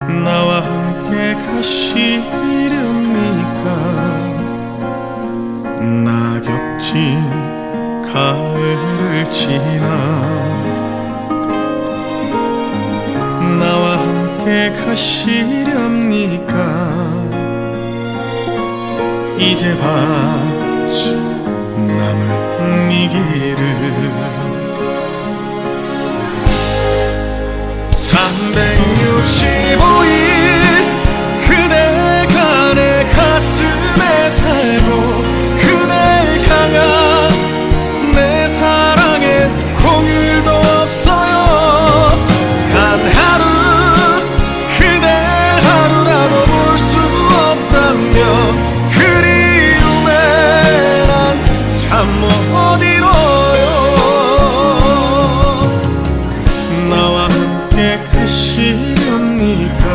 나와 함께 가시렵니까 낙엽진 가을을 지나 나와 함께 가시렵니까 이제 반쯤 남은 이 길을 365 것이렵니까